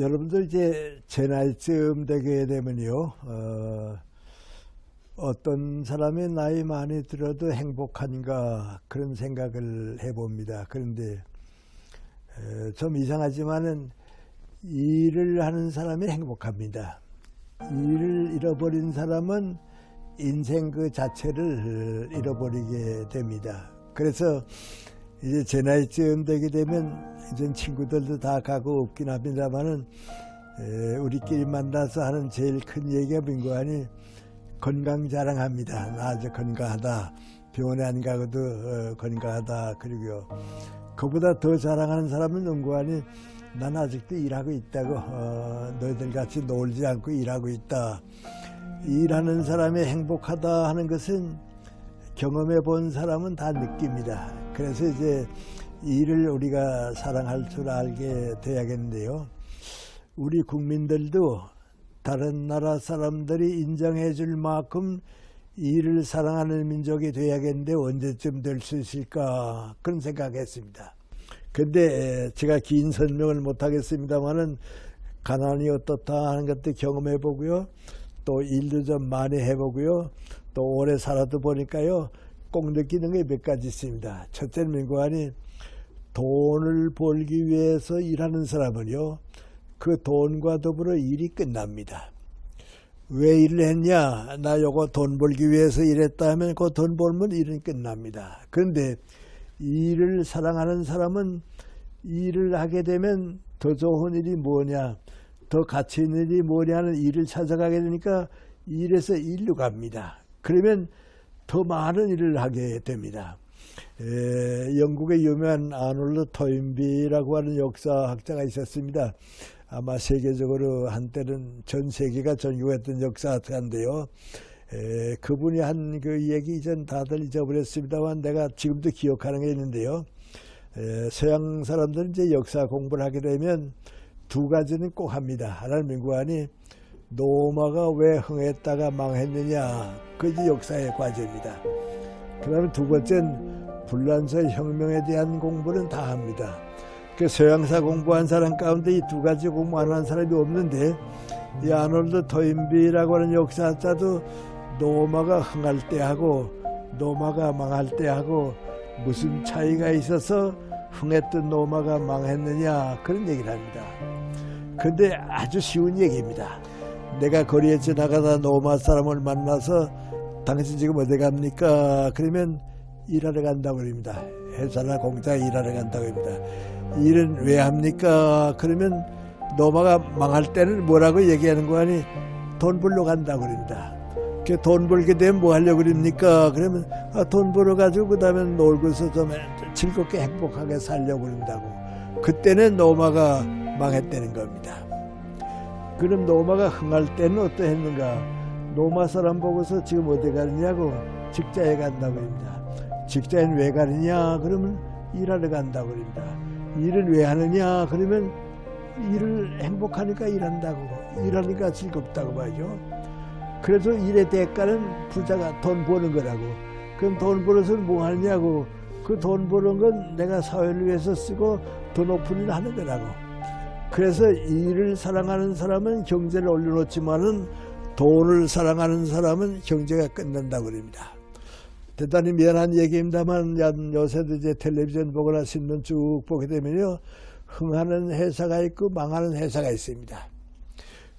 여러분들 이제 제 나이쯤 되게 되면요, 어, 어떤 사람이 나이 많이 들어도 행복한가 그런 생각을 해봅니다. 그런데 에, 좀 이상하지만은 일을 하는 사람이 행복합니다. 일을 잃어버린 사람은 인생 그 자체를 잃어버리게 됩니다. 그래서 이제 제 나이쯤 되게 되면 이제 친구들도 다 가고 없긴 합니다만은 에, 우리끼리 만나서 하는 제일 큰 얘기가 민구하니 건강 자랑합니다. 나 아주 건강하다. 병원에 안 가고도 어, 건강하다. 그리고요. 그보다 더 자랑하는 사람은 연구하니 난 아직도 일하고 있다고 어, 너희들 같이 놀지 않고 일하고 있다. 일하는 사람이 행복하다 하는 것은 경험해 본 사람은 다 느낍니다. 그래서 이제 일을 우리가 사랑할 줄 알게 돼야겠는데요. 우리 국민들도 다른 나라 사람들이 인정해 줄 만큼 일을 사랑하는 민족이 돼야겠는데 언제쯤 될 수 있을까 그런 생각했습니다. 근데 제가 긴 설명을 못 하겠습니다만은 가난이 어떻다 하는 것도 경험해 보고요. 또 일도 좀 많이 해 보고요. 또 오래 살아도 보니까요. 꼭 느끼는 게 몇 가지 있습니다. 첫째는 민구하니 돈을 벌기 위해서 일하는 사람은요. 그 돈과 더불어 일이 끝납니다. 왜 일을 했냐? 나 요거 돈 벌기 위해서 일했다 하면 그 돈 벌면 일은 끝납니다. 그런데 일을 사랑하는 사람은 일을 하게 되면 더 좋은 일이 뭐냐? 더 가치 있는 일이 뭐냐는 일을 찾아가게 되니까 일에서 일로 갑니다. 그러면 더 많은 일을 하게 됩니다. 에, 영국의 유명한 아놀드 토인비라고 하는 역사학자가 있었습니다. 아마 세계적으로 한때는 전 세계가 전유했던 역사학자인데요. 에, 그분이 한 그 얘기 이전 다들 잊어버렸습니다만 내가 지금도 기억하는 게 있는데요. 에, 서양 사람들은 이제 역사 공부를 하게 되면 두 가지는 꼭 합니다. 하나는 민구안이 노마가 왜 흥했다가 망했느냐. 그게 역사의 과제입니다. 그 다음에 두 번째는 불란서 혁명에 대한 공부는 다 합니다. 그 서양사 공부한 사람 가운데 이 두 가지 공부 안 한 사람이 없는데 이 아놀드 토인비라고 하는 역사자도 노마가 흥할 때 하고 노마가 망할 때 하고 무슨 차이가 있어서 흥했던 노마가 망했느냐 그런 얘기를 합니다. 근데 아주 쉬운 얘기입니다. 내가 거리에 지나가다 노마 사람을 만나서 당신 지금 어디 갑니까? 그러면 일하러 간다고 그럽니다. 회사나 공장에 일하러 간다고 합니다. 일은 왜 합니까? 그러면 노마가 망할 때는 뭐라고 얘기하는 거 아니? 돈 벌러 간다고 그럽니다. 그돈 벌게 되면 뭐 하려고 그럽니까? 그러면 아, 돈 벌어 가지고 그 다음에 놀고서 좀 즐겁게 행복하게 살려고 그런다고. 그때는 노마가 망했다는 겁니다. 그럼 노마가 흥할 때는 어떠했는가? 노마 사람 보고서 지금 어디 가느냐고 직장에 간다고 합니다. 직장엔 왜 가느냐? 그러면 일하러 간다고 합니다. 일을 왜 하느냐? 그러면 일을 행복하니까 일한다고 일하니까 즐겁다고 말이죠. 그래서 일의 대가는 부자가 돈 버는 거라고. 그럼 돈 벌어서 뭐 하느냐고. 그 돈 버는 건 내가 사회를 위해서 쓰고 더 높은 일을 하는 거라고. 그래서 일을 사랑하는 사람은 경제를 올려놓지만은 돈을 사랑하는 사람은 경제가 끝난다고 그럽니다. 대단히 미안한 얘기입니다만 요새도 이제 텔레비전 보거나 신문 쭉 보게 되면요. 흥하는 회사가 있고 망하는 회사가 있습니다.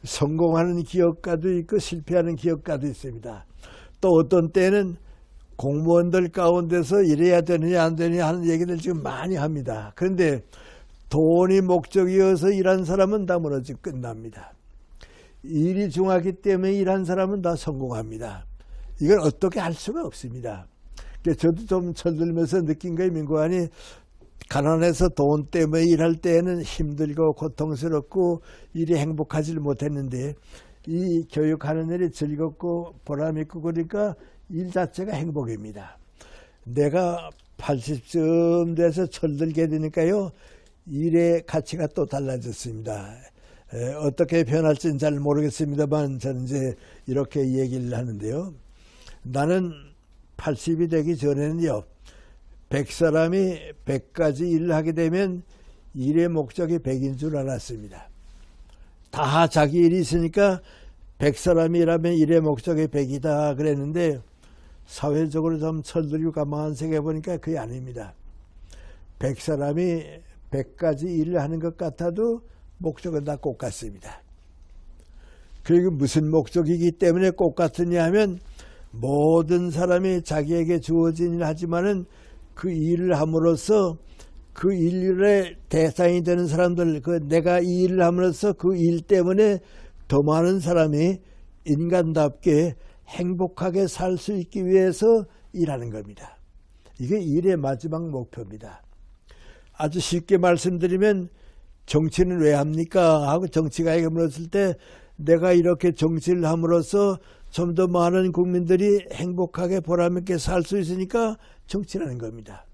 성공하는 기업가도 있고 실패하는 기업가도 있습니다. 또 어떤 때는 공무원들 가운데서 일해야 되느냐 안 되느냐 하는 얘기를 지금 많이 합니다. 그런데 돈이 목적이어서 일한 사람은 다 무너지고 끝납니다. 일이 중하기 때문에 일한 사람은 다 성공합니다. 이걸 어떻게 할 수가 없습니다. 저도 좀 철들면서 느낀 거예요. 민구안이 가난해서 돈 때문에 일할 때에는 힘들고 고통스럽고 일이 행복하지 못했는데 이 교육하는 일이 즐겁고 보람있고 그러니까 일 자체가 행복입니다. 내가 80쯤 돼서 철들게 되니까요. 일의 가치가 또 달라졌습니다. 에, 어떻게 변할지는 잘 모르겠습니다만 저는 이제 이렇게 얘기를 하는데요. 나는 80이 되기 전에는요. 100사람이 100가지 일을 하게 되면 일의 목적이 100인 줄 알았습니다. 다 자기 일이 있으니까 백 사람이 일하면 일의 목적이 백이다 그랬는데 사회적으로 좀 철들고 가만히 생각해 보니까 그게 아닙니다. 백 사람이 백 가지 일을 하는 것 같아도 목적은 다 똑같습니다. 그리고 무슨 목적이기 때문에 똑같으냐 하면 모든 사람이 자기에게 주어진 일을 하지만은 그 일을 함으로써 그 일의 대상이 되는 사람들, 그 내가 이 일을 함으로써 그 일 때문에 더 많은 사람이 인간답게 행복하게 살 수 있기 위해서 일하는 겁니다. 이게 일의 마지막 목표입니다. 아주 쉽게 말씀드리면 정치는 왜 합니까? 하고 정치가에게 물었을 때 내가 이렇게 정치를 함으로써 좀 더 많은 국민들이 행복하게 보람있게 살 수 있으니까 정치를 하는 겁니다.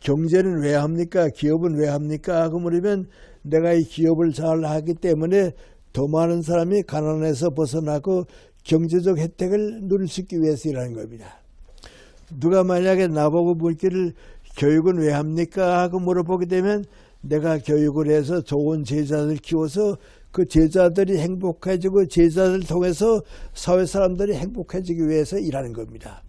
경제는 왜 합니까? 기업은 왜 합니까? 하고 물으면 내가 이 기업을 잘 하기 때문에 더 많은 사람이 가난에서 벗어나고 경제적 혜택을 누릴 수 있기 위해서 일하는 겁니다. 누가 만약에 나보고 묻기를 교육은 왜 합니까? 하고 물어보게 되면 내가 교육을 해서 좋은 제자들 키워서 그 제자들이 행복해지고 제자들 통해서 사회 사람들이 행복해지기 위해서 일하는 겁니다.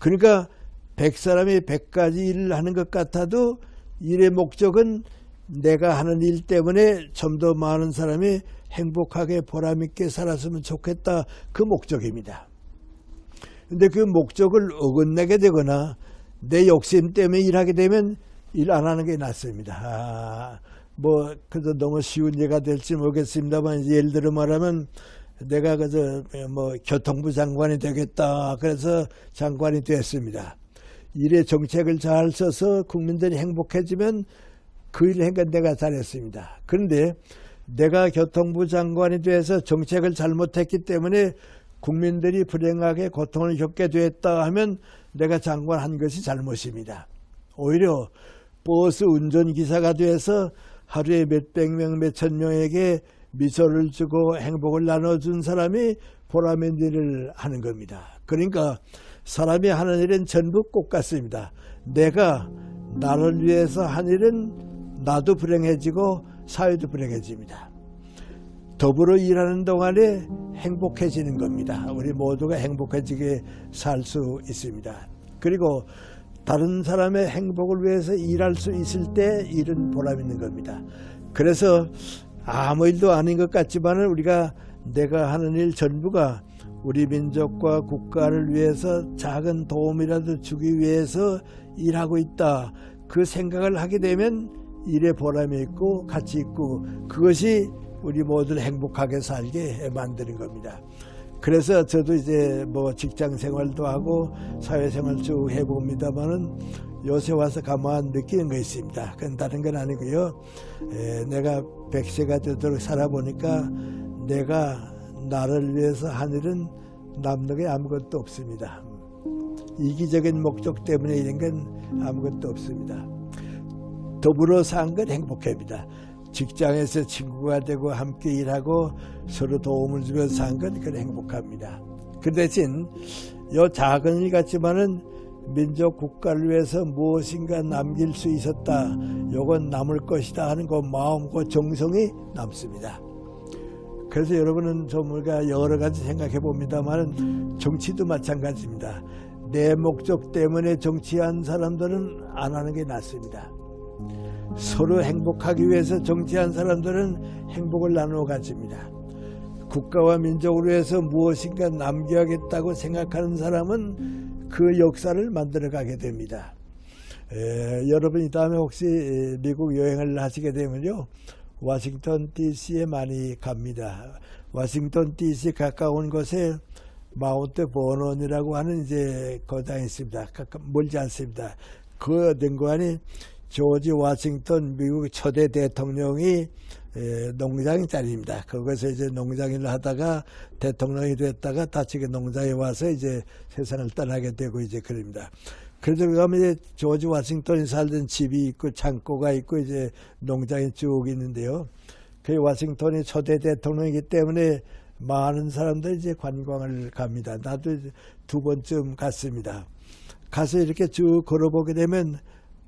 그러니까 백 사람이 백 가지 일을 하는 것 같아도 일의 목적은 내가 하는 일 때문에 좀 더 많은 사람이 행복하게 보람있게 살았으면 좋겠다. 그 목적입니다. 근데 그 목적을 어긋내게 되거나 내 욕심 때문에 일하게 되면 일 안 하는 게 낫습니다. 아, 뭐, 그저 너무 쉬운 예가 될지 모르겠습니다만, 예를 들어 말하면 내가 그저 뭐 교통부 장관이 되겠다. 그래서 장관이 됐습니다. 일의 정책을 잘 써서 국민들이 행복해지면 그 일을 행간 내가 잘했습니다. 그런데 내가 교통부 장관이 돼서 정책을 잘못했기 때문에 국민들이 불행하게 고통을 겪게 됐다 하면 내가 장관한 것이 잘못입니다. 오히려 버스 운전기사가 돼서 하루에 몇백 명, 몇천 명에게 미소를 주고 행복을 나눠준 사람이 보람의 일을 하는 겁니다. 그러니까 사람이 하는 일은 전부 똑같습니다. 내가 나를 위해서 한 일은 나도 불행해지고 사회도 불행해집니다. 더불어 일하는 동안에 행복해지는 겁니다. 우리 모두가 행복해지게 살 수 있습니다. 그리고 다른 사람의 행복을 위해서 일할 수 있을 때 일은 보람 있는 겁니다. 그래서 아무 일도 아닌 것 같지만 우리가 내가 하는 일 전부가 우리 민족과 국가를 위해서 작은 도움이라도 주기 위해서 일하고 있다. 그 생각을 하게 되면 일에 보람이 있고 가치 있고 그것이 우리 모두를 행복하게 살게 만드는 겁니다. 그래서 저도 이제 뭐 직장 생활도 하고 사회 생활 쭉 해봅니다만은 요새 와서 가만 느끼는 거 있습니다. 그건 다른 건 아니고요. 에, 내가 백세가 되도록 살아보니까 내가 나를 위해서 한 일은 남는 게 아무것도 없습니다. 이기적인 목적 때문에 이런 건 아무것도 없습니다. 더불어 산 건 행복합니다. 직장에서 친구가 되고 함께 일하고 서로 도움을 주면서 산 건 그건 행복합니다. 그 대신 요 작은 일 같지만은 민족 국가를 위해서 무엇인가 남길 수 있었다. 요건 남을 것이다 하는 그 마음, 그 정성이 남습니다. 그래서 여러분은 좀 우리가 여러 가지 생각해 봅니다만 정치도 마찬가지입니다. 내 목적 때문에 정치한 사람들은 안 하는 게 낫습니다. 서로 행복하기 위해서 정치한 사람들은 행복을 나누어 가집니다. 국가와 민족을 위해서 무엇인가 남겨야겠다고 생각하는 사람은 그 역사를 만들어 가게 됩니다. 에, 여러분이 다음에 혹시 미국 여행을 하시게 되면요. 워싱턴 DC에 많이 갑니다. 워싱턴 DC 가까운 곳에 마운트 버논이라고 하는 이제 거장이 있습니다. 가까 멀지 않습니다. 그 등관이 조지 워싱턴 미국 초대 대통령이 에, 농장 자리입니다. 거기서 이제 농장일을 하다가 대통령이 됐다가 다치게 농장에 와서 이제 세상을 떠나게 되고 이제 그럽니다. 그래서 가면 이제 조지 워싱턴이 살던 집이 있고 창고가 있고 이제 농장이 쭉 있는데요. 그 워싱턴이 초대 대통령이기 때문에 많은 사람들이 이제 관광을 갑니다. 나도 두 번쯤 갔습니다. 가서 이렇게 쭉 걸어보게 되면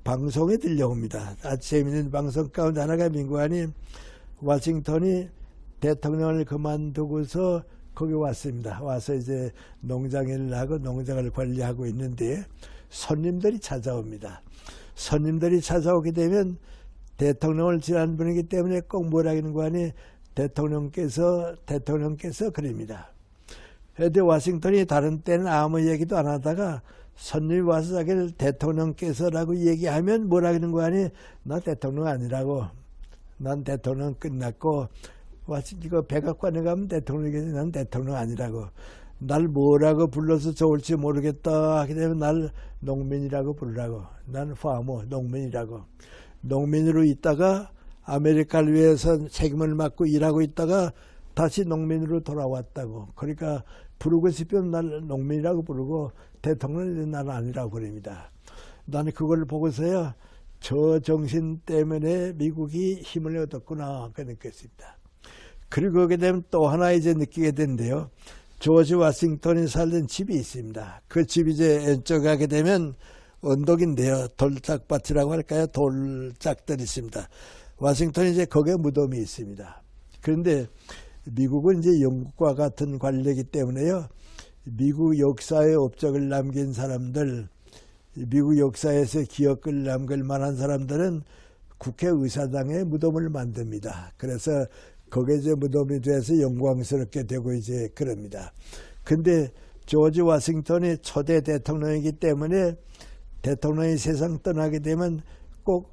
방송에 들려옵니다. 아주 재밌는 방송 가운데 하나가 민관이 워싱턴이 대통령을 그만두고서 거기 왔습니다. 와서 이제 농장일을 하고 농장을 관리하고 있는데 손님들이 찾아옵니다. 손님들이 찾아오게 되면 대통령을 지난 분이기 때문에 꼭 뭐라기는 거 아니 대통령께서 대통령께서 그럽니다. 그런데 워싱턴이 다른 때는 아무 얘기도 안 하다가 손님이 와서 자기를 대통령께서라고 얘기하면 뭐라기는 거 아니? 나 대통령 아니라고. 난 대통령 끝났고 와서 이거 백악관에 가면 대통령이지 난 대통령 아니라고. 날 뭐라고 불러서 좋을지 모르겠다 하게 되면 날 농민이라고 부르라고. 난 파머 농민이라고. 농민으로 있다가 아메리카를 위해서 책임을 맡고 일하고 있다가 다시 농민으로 돌아왔다고. 그러니까 부르고 싶으면 날 농민이라고 부르고 대통령은 나는 아니라고 그럽니다 나는 그걸 보고서야 저 정신 때문에 미국이 힘을 얻었구나 그 느꼈습니다 그리고 그게 되면 또 하나 이제 느끼게 된대요. 조지 워싱턴이 살던 집이 있습니다. 그 집이 이제 왼쪽 가게 되면 언덕인데요. 돌짝밭이라고 할까요? 돌짝들이 있습니다. 워싱턴이 이제 거기에 무덤이 있습니다. 그런데 미국은 이제 영국과 같은 관리이기 때문에요. 미국 역사의 업적을 남긴 사람들, 미국 역사에서 기억을 남길 만한 사람들은 국회의사당에 무덤을 만듭니다. 그래서 거기에 이제 무덤이 돼서 영광스럽게 되고 이제 그럽니다. 근데 조지 워싱턴이 초대 대통령이기 때문에 대통령이 세상 떠나게 되면 꼭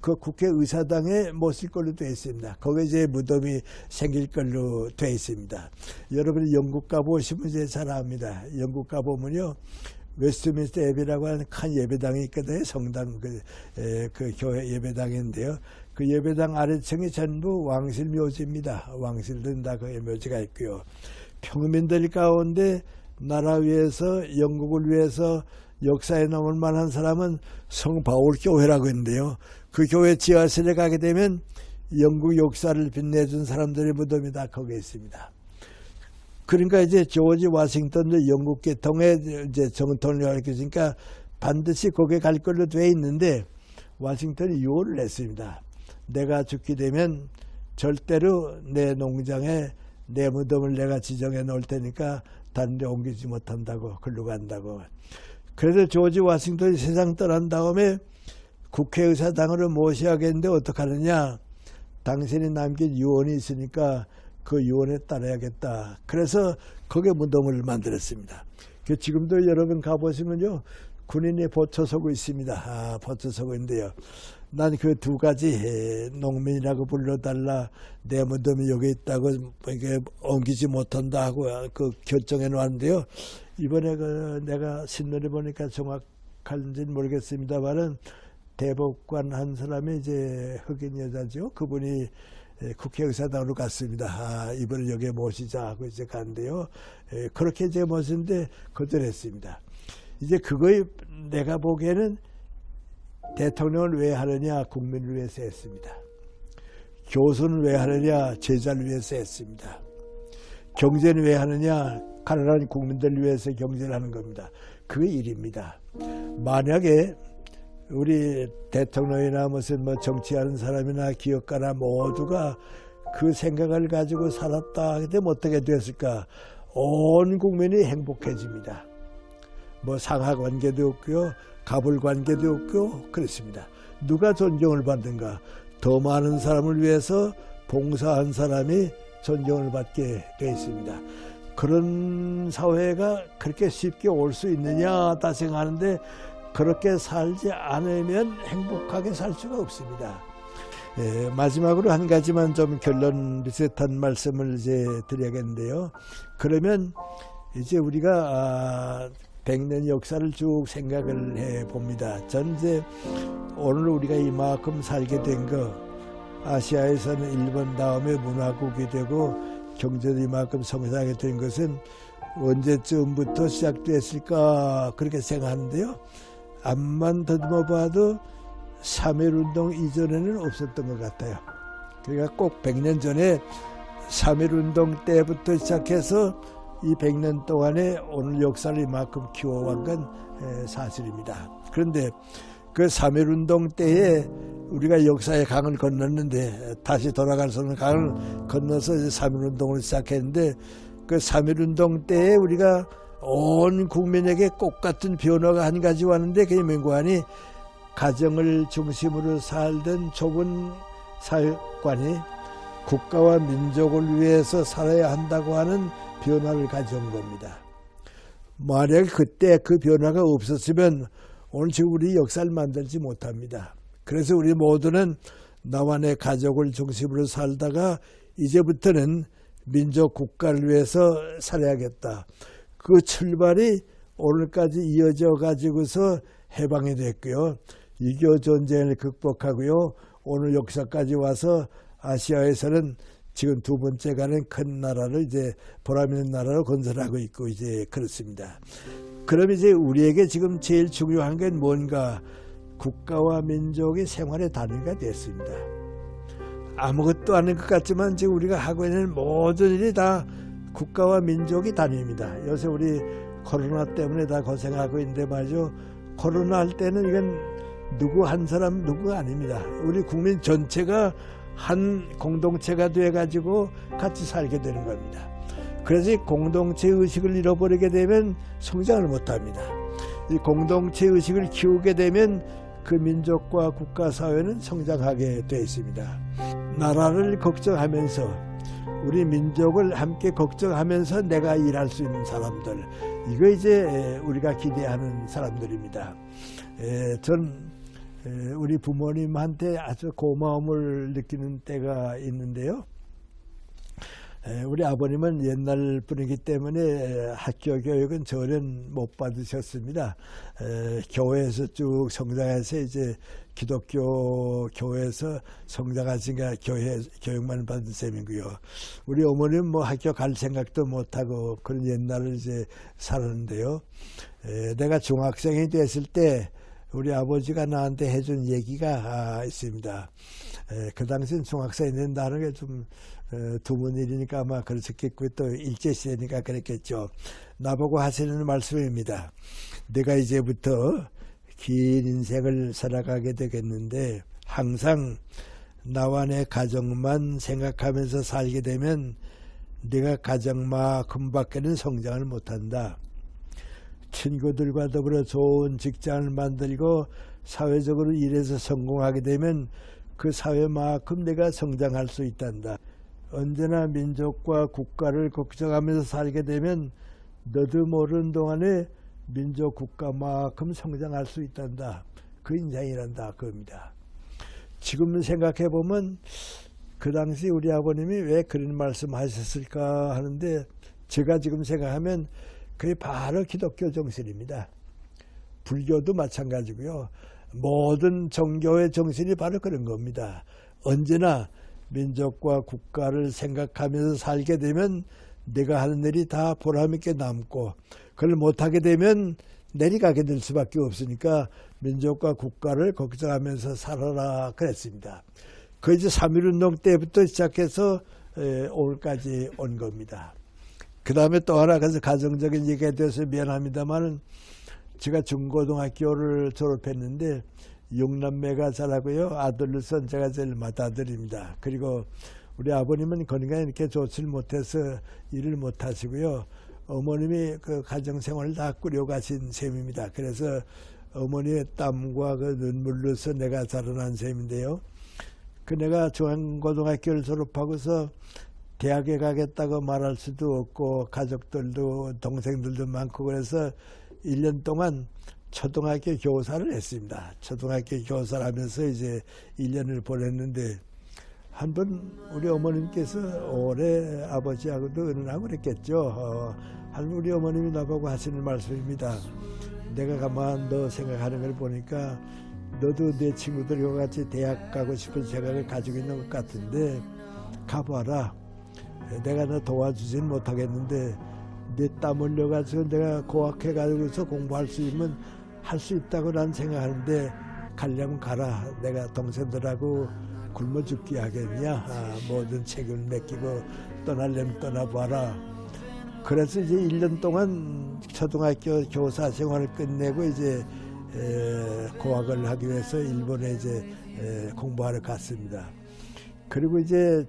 그 국회의사당에 모실 걸로 되어 있습니다. 거기에 이제 무덤이 생길 걸로 되어 있습니다. 여러분이 영국 가보시면 이제 잘 압니다. 영국 가보면요. 웨스트민스터 예배라고 하는 큰 예배당이 있거든요. 성당 그, 에, 그 교회 예배당인데요. 그 예배당 아래층이 전부 왕실 묘지입니다. 왕실들은 다 그 묘지가 있고요. 평민들 가운데 나라 위해서 영국을 위해서 역사에 남을 만한 사람은 성 바울 교회라고 있는데요. 그 교회 지하실에 가게 되면 영국 역사를 빛내준 사람들의 무덤이 다 거기에 있습니다. 그러니까 이제 조지 워싱턴도 영국 계통의 이제 정통을 가르치니까 반드시 거기에 갈 걸로 돼 있는데 워싱턴이 요를 냈습니다. 내가 죽게 되면 절대로 내 농장에 내 무덤을 내가 지정해 놓을 테니까 다른 데 옮기지 못한다고 글로 간다고. 그래서 조지 워싱턴이 세상 떠난 다음에 국회의사당으로 모셔야겠는데 어떡하느냐. 당신이 남긴 유언이 있으니까 그 유언에 따라야겠다. 그래서 거기에 무덤을 만들었습니다. 그 지금도 여러분 가보시면요. 군인이 보쳐 서고 있습니다. 아, 보쳐 서고 있는데요. 난 그 두 가지 농민이라고 불러달라 내 무덤이 여기 있다고 이게 옮기지 못한다 하고 그 결정해 놓았는데요. 이번에 그 내가 신문을 보니까 정확한지는 모르겠습니다만은 대법관 한 사람이 이제 흑인 여자죠. 그분이 국회의사당으로 갔습니다. 아, 이번에 여기에 모시자 하고 이제 간대요. 에, 그렇게 이제 모시는데 거절했습니다. 이제 그거에 내가 보기에는 대통령을 왜 하느냐 국민을 위해서 했습니다. 교수는 왜 하느냐 제자를 위해서 했습니다. 경제는 왜 하느냐 가난한 국민들을 위해서 경제를 하는 겁니다. 그 일입니다. 만약에 우리 대통령이나 무슨 뭐 정치하는 사람이나 기업가나 모두가 그 생각을 가지고 살았다 되면 어떻게 됐을까? 온 국민이 행복해집니다. 뭐 상하 관계도 없고요. 갑을 관계도 없고 그렇습니다. 누가 존경을 받는가? 더 많은 사람을 위해서 봉사한 사람이 존경을 받게 되어 있습니다. 그런 사회가 그렇게 쉽게 올 수 있느냐 다 생각하는데 그렇게 살지 않으면 행복하게 살 수가 없습니다. 예, 마지막으로 한 가지만 좀 결론 비슷한 말씀을 이제 드려야겠는데요. 그러면 이제 우리가 아, 100년 역사를 쭉 생각을 해 봅니다. 전 이제 오늘 우리가 이만큼 살게 된 거, 아시아에서는 일본 다음에 문화국이 되고 경제도 이만큼 성장하게 된 것은 언제쯤부터 시작됐을까 그렇게 생각하는데요. 암만 더듬어 봐도 3.1운동 이전에는 없었던 것 같아요. 그러니까 꼭 100년 전에 3.1운동 때부터 시작해서 이 100년 동안에 오늘 역사를 이만큼 키워온 건 사실입니다. 그런데 그 3.1운동 때에 우리가 역사의 강을 건넜는데 다시 돌아갈 수 없는 강을 건너서 이제 3.1운동을 시작했는데 그 3.1운동 때에 우리가 온 국민에게 꽃 같은 변화가 한 가지 왔는데 그게 맹고하니 가정을 중심으로 살던 좁은 사회관이 국가와 민족을 위해서 살아야 한다고 하는 변화를 가져온 겁니다. 만약 그때 그 변화가 없었으면 오늘 지금 우리 역사를 만들지 못합니다. 그래서 우리 모두는 나와 내 가족을 중심으로 살다가 이제부터는 민족 국가를 위해서 살아야겠다. 그 출발이 오늘까지 이어져 가지고서 해방이 됐고요. 6.25 전쟁을 극복하고요. 오늘 역사까지 와서 아시아에서는 지금 두 번째 가는 큰 나라를 이제 보람 있는 나라로 건설하고 있고 이제 그렇습니다. 그럼 이제 우리에게 지금 제일 중요한 게 뭔가 국가와 민족의 생활의 단위가 됐습니다. 아무것도 아닌 것 같지만 지금 우리가 하고 있는 모든 일이 다 국가와 민족이 단위입니다. 요새 우리 코로나 때문에 다 고생하고 있는데 말이죠. 코로나 할 때는 이건 누구 한 사람 누구가 아닙니다. 우리 국민 전체가 한 공동체가 돼 가지고 같이 살게 되는 겁니다. 그래서 이 공동체 의식을 잃어버리게 되면 성장을 못 합니다. 이 공동체 의식을 키우게 되면 그 민족과 국가 사회는 성장하게 되어 있습니다. 나라를 걱정하면서 우리 민족을 함께 걱정하면서 내가 일할 수 있는 사람들 이거 이제 우리가 기대하는 사람들입니다. 전 우리 부모님한테 아주 고마움을 느끼는 때가 있는데요. 우리 아버님은 옛날 분이기 때문에 학교 교육은 전혀 못 받으셨습니다. 교회에서 쭉 성장해서 이제 기독교 교회에서 성장하시니까 교회 교육만 받은 셈이고요. 우리 어머니는 뭐 학교 갈 생각도 못 하고 그런 옛날을 이제 살았는데요. 내가 중학생이 됐을 때 우리 아버지가 나한테 해준 얘기가 있습니다. 그 당시엔 중학생이 된다는 게 좀 드문 일이니까 아마 그러셨겠고 또 일제시대니까 그랬겠죠. 나보고 하시는 말씀입니다. 내가 이제부터 긴 인생을 살아가게 되겠는데 항상 나와 내 가정만 생각하면서 살게 되면 내가 가정만큼밖에는 성장을 못한다. 친구들과 더불어 좋은 직장을 만들고 사회적으로 일해서 성공하게 되면 그 사회만큼 내가 성장할 수 있단다. 언제나 민족과 국가를 걱정하면서 살게 되면 너도 모르는 동안에 민족 국가만큼 성장할 수 있단다. 그 인생이란다. 그겁니다. 지금 생각해 보면 그 당시 우리 아버님이 왜 그런 말씀 하셨을까 하는데 제가 지금 생각하면 그게 바로 기독교 정신입니다. 불교도 마찬가지고요. 모든 종교의 정신이 바로 그런 겁니다. 언제나 민족과 국가를 생각하면서 살게 되면 내가 하는 일이 다 보람있게 남고 그걸 못하게 되면 내리가게 될 수밖에 없으니까 민족과 국가를 걱정하면서 살아라 그랬습니다. 그 이제 3.1운동 때부터 시작해서 오늘까지 온 겁니다. 그 다음에 또 하나 그래서 가정적인 얘기가 돼서 미안합니다만 제가 중고등학교를 졸업했는데 육남매가 자라고요. 아들로선 제가 제일 맏아들입니다. 그리고 우리 아버님은 건강이 이렇게 좋지 못해서 일을 못 하시고요. 어머님이 그 가정생활을 다 꾸려가신 셈입니다. 그래서 어머니의 땀과 그 눈물로서 내가 자라난 셈인데요. 그 내가 중앙고등학교를 졸업하고서 대학에 가겠다고 말할 수도 없고 가족들도 동생들도 많고 그래서 1년 동안 초등학교 교사를 했습니다. 초등학교 교사를 하면서 이제 1년을 보냈는데 한 번 우리 어머님께서 올해 아버지하고도 의논하고 그랬겠죠. 어, 한 우리 어머님이 나보고 하시는 말씀입니다. 내가 가만 너 생각하는 걸 보니까 너도 내 친구들과 같이 대학 가고 싶은 생각을 가지고 있는 것 같은데 가봐라. 내가 너 도와주진 못하겠는데 내 땀 흘려가지고 내가 고학해가지고서 공부할 수 있으면 할 수 있다고 난 생각하는데 가려면 가라. 내가 동생들하고 굶어 죽기 하겠냐. 아, 모든 책임을 맡기고 떠나려면 떠나봐라. 그래서 이제 1년 동안 초등학교 교사 생활을 끝내고 이제 에, 고학을 하기 위해서 일본에 이제 에, 공부하러 갔습니다. 그리고 이제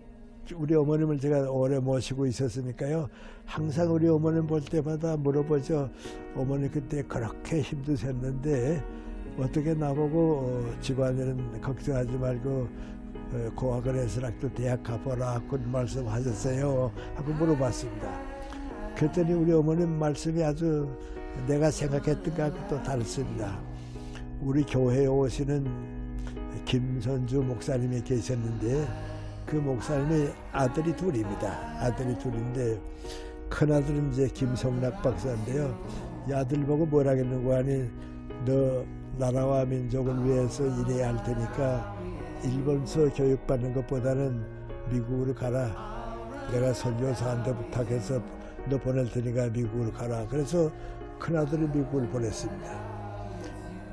우리 어머님을 제가 오래 모시고 있었으니까요. 항상 우리 어머님 볼 때마다 물어보죠. 어머니 그때 그렇게 힘드셨는데 어떻게 나보고 어, 집안일은 걱정하지 말고 어, 고학을 해서라도 대학 가보라 그런 말씀하셨어요. 하고 물어봤습니다. 그랬더니 우리 어머님 말씀이 아주 내가 생각했던 것하고 또 다릅니다. 우리 교회에 오시는 김선주 목사님이 계셨는데 그 목사님의 아들이 둘입니다. 아들이 둘인데 큰 아들은 이제 김성락 박사인데요. 이 아들 보고 뭐라 했는고 하니 너 나라와 민족을 위해서 일해야 할 테니까 일본서 교육받는 것보다는 미국으로 가라. 내가 선교사 한대 부탁해서 너 보낼 테니까 미국으로 가라. 그래서 큰아들을 미국을 보냈습니다.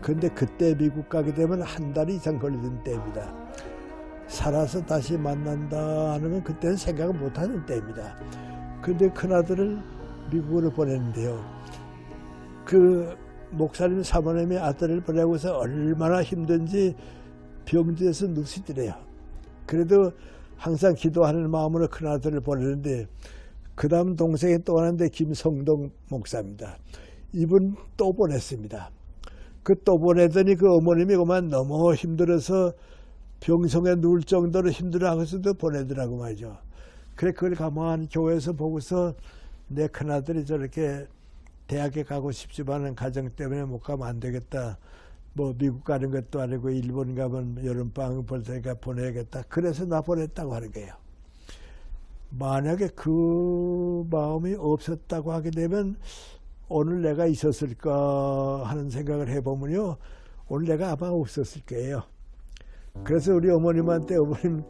근데 그때 미국 가게 되면 한 달 이상 걸리는 때입니다. 살아서 다시 만난다 하면 그때는 생각을 못 하는 때입니다. 근데 큰아들을 미국으로 보냈는데요. 그 목사님 사모님의 아들을 보내고서 얼마나 힘든지 병지에서 누시더래요. 그래도 항상 기도하는 마음으로 큰아들을 보내는데 그 다음 동생이 또 하는데 김성동 목사입니다. 이분 또 보냈습니다. 그 또 보내더니 그 어머님이 그만 너무 힘들어서 병성에 누울 정도로 힘들어하고서도 보내더라고 말이죠. 그래 그걸 가만히 교회에서 보고서 내 큰아들이 저렇게 대학에 가고 싶지만은 가정 때문에 못 가면 안 되겠다. 뭐 미국 가는 것도 아니고 일본 가면 여름방학 볼 테니까 보내야겠다. 그래서 나 보냈다고 하는 거예요. 만약에 그 마음이 없었다고 하게 되면 오늘 내가 있었을까 하는 생각을 해보면요. 오늘 내가 아마 없었을 거예요. 그래서 우리 어머님한테 어머님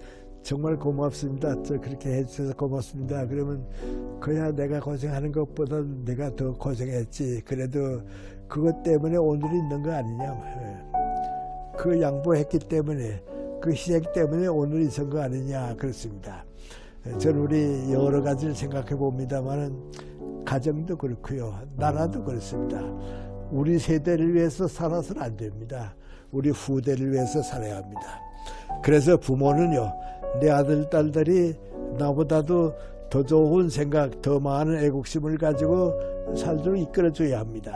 정말 고맙습니다. 저 그렇게 해주셔서 고맙습니다. 그러면 그야 내가 고생하는 것보다 내가 더 고생했지. 그래도 그것 때문에 오늘이 있는 거 아니냐. 그 양보했기 때문에 그 희생 때문에 오늘이 있은 거 아니냐 그렇습니다. 저는 우리 여러 가지를 생각해 봅니다만은 가정도 그렇고요. 나라도 그렇습니다. 우리 세대를 위해서 살아서는 안 됩니다. 우리 후대를 위해서 살아야 합니다. 그래서 부모는요, 내 아들, 딸들이 나보다도 더 좋은 생각, 더 많은 애국심을 가지고 살도록 이끌어줘야 합니다.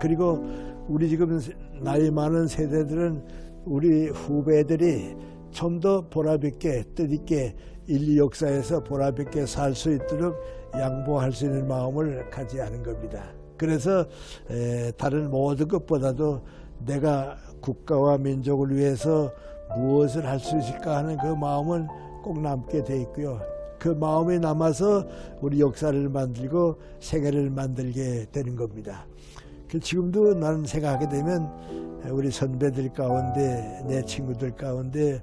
그리고 우리 지금 나이 많은 세대들은 우리 후배들이 좀 더 보람있게, 뜻있게 인류 역사에서 보람있게 살 수 있도록 양보할 수 있는 마음을 가져야 하는 겁니다. 그래서 에, 다른 모든 것보다도 내가 국가와 민족을 위해서 무엇을 할 수 있을까 하는 그 마음은 꼭 남게 돼 있고요. 그 마음이 남아서 우리 역사를 만들고 세계를 만들게 되는 겁니다. 그 지금도 나는 생각하게 되면 우리 선배들 가운데 내 친구들 가운데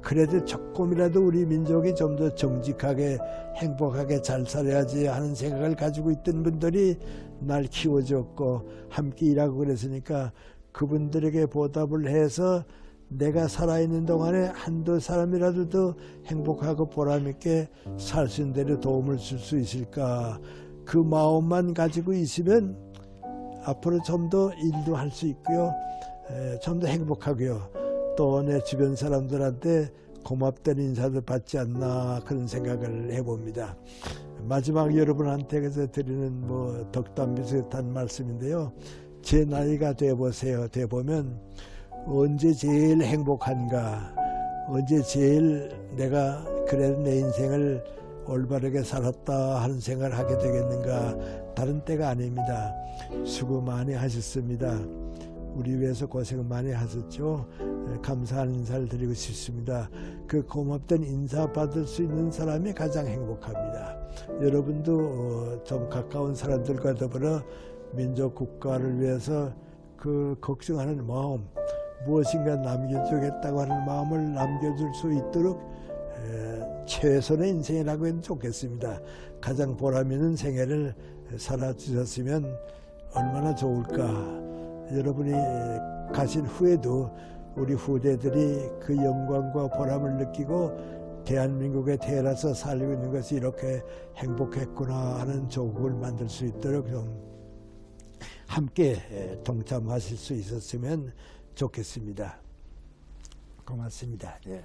그래도 조금이라도 우리 민족이 좀 더 정직하게 행복하게 잘 살아야지 하는 생각을 가지고 있던 분들이 날 키워줬고 함께 일하고 그랬으니까 그분들에게 보답을 해서 내가 살아있는 동안에 한두 사람이라도 더 행복하고 보람있게 살 수 있는 대로 도움을 줄 수 있을까 그 마음만 가지고 있으면 앞으로 좀 더 일도 할 수 있고요 좀 더 행복하고요 또 내 주변 사람들한테 고맙다는 인사도 받지 않나 그런 생각을 해봅니다. 마지막 여러분한테 드리는 뭐 덕담 비슷한 말씀인데요. 제 나이가 돼 보세요. 돼 보면 언제 제일 행복한가? 언제 제일 내가 그래도 내 인생을 올바르게 살았다 하는 생각을 하게 되겠는가? 다른 때가 아닙니다. 수고 많이 하셨습니다. 우리 위해서 고생 많이 하셨죠. 감사한 인사를 드리고 싶습니다. 그 고맙던 인사 받을 수 있는 사람이 가장 행복합니다. 여러분도 어, 좀 가까운 사람들과 더불어 민족 국가를 위해서 그 걱정하는 마음, 무엇인가 남겨주겠다고 하는 마음을 남겨줄 수 있도록 에, 최선의 인생이라고 해도 좋겠습니다. 가장 보람 있는 생애를 살아주셨으면 얼마나 좋을까. 여러분이 가신 후에도 우리 후대들이 그 영광과 보람을 느끼고 대한민국에 태어나서 살고 있는 것이 이렇게 행복했구나 하는 조국을 만들 수 있도록 좀 함께 동참하실 수 있었으면 좋겠습니다. 고맙습니다. 예.